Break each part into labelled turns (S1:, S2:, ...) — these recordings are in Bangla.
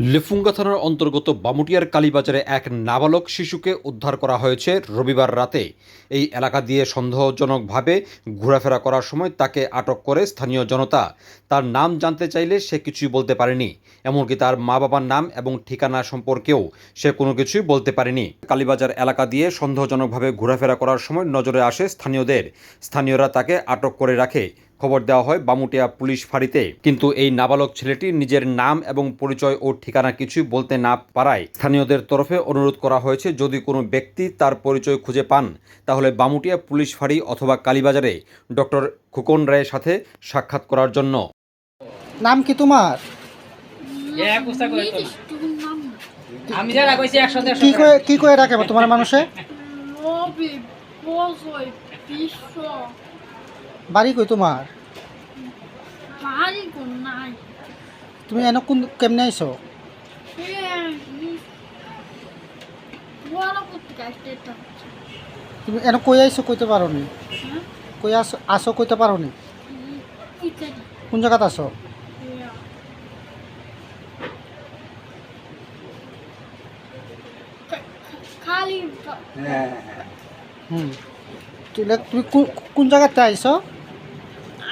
S1: লেফুঙ্গা থানার অন্তর্গত বামুটিয়ার কালীবাজারে এক নাবালক শিশুকে উদ্ধার করা হয়েছে রবিবার রাতে। এই এলাকা দিয়ে সন্দেহজনকভাবে ঘোরাফেরা করার সময় তাকে আটক করে স্থানীয় জনতা। তার নাম জানতে চাইলে সে কিছুই বলতে পারেনি, এমনকি তার মা বাবার নাম এবং ঠিকানা সম্পর্কেও সে কোনো কিছুই বলতে পারেনি। কালীবাজার এলাকা দিয়ে সন্দেহজনকভাবে ঘোরাফেরা করার সময় নজরে আসে স্থানীয়দের। স্থানীয়রা তাকে আটক করে রাখে। খবর দেওয়া হয় বামুটিয়া পুলিশ ফাঁড়িতে। কিন্তু এই নাবালক ছেলেটি নিজের নাম এবং পরিচয় ও ঠিকানা কিছুই বলতে না পারায় স্থানীয়দের তরফে অনুরোধ করা হয়েছে যদি কোনো ব্যক্তি তার পরিচয় খুঁজে পান তাহলে বামুটিয়া পুলিশ ফাঁড়ি অথবা কালীবাজারে ডক্টর খুকন রায়ের সাথে সাক্ষাৎ করার জন্য।
S2: নাম কি তোমার?
S3: আমি যারা কইছি
S2: কি কয়ে কি কয়ে রাখে তোমার মানুষে? বাড়ি কই তোমার?
S4: বাড়ি কোন নাই।
S2: তুমি এনে কোন কেমনে আইছো? তুমি এনে কই আইছো কইতে পারো নি কই আসো আসো কইতে পারো নি কোন জায়গাত আছো?
S4: খালি
S2: হুম। তুমি কোন জায়গাতে আইছো
S4: আইসি কোন মানে হামজি গেছি না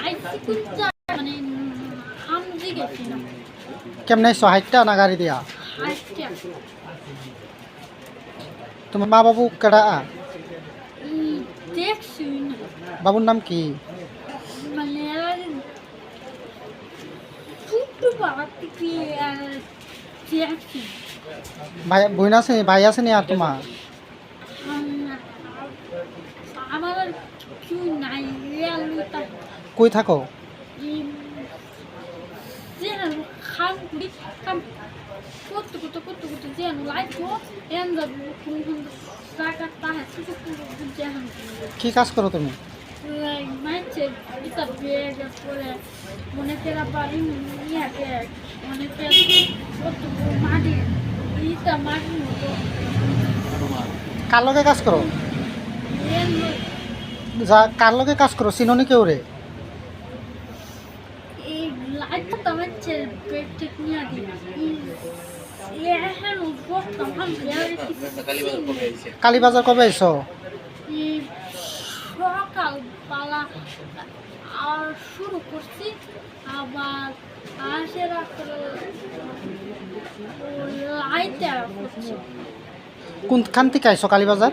S2: কেমনে আইছো হাইটটা না গাড়ি দিয়া
S4: হাইটা
S2: তোমার মা বাবু কেডা
S4: দেখছি না
S2: বাবুর নাম কি
S4: মানে ছোট্ট বাবা থেকে দেখছি
S2: ভাই বোন আছে ভাই আছে নি আর তোমার কে
S4: কত মাটি ইটা মাটি মতো।
S2: কার লগে কাজ করো? যা কার লগে কাজ করো? চিননি কেউ রে?
S4: দিই এখন বসতাম আমি
S2: কালীবাজার কবে আইছো
S4: সকাল পালা আর শুরু করছি আবার আসে করছি
S2: কোনখান থেকে আইছো কালীবাজার?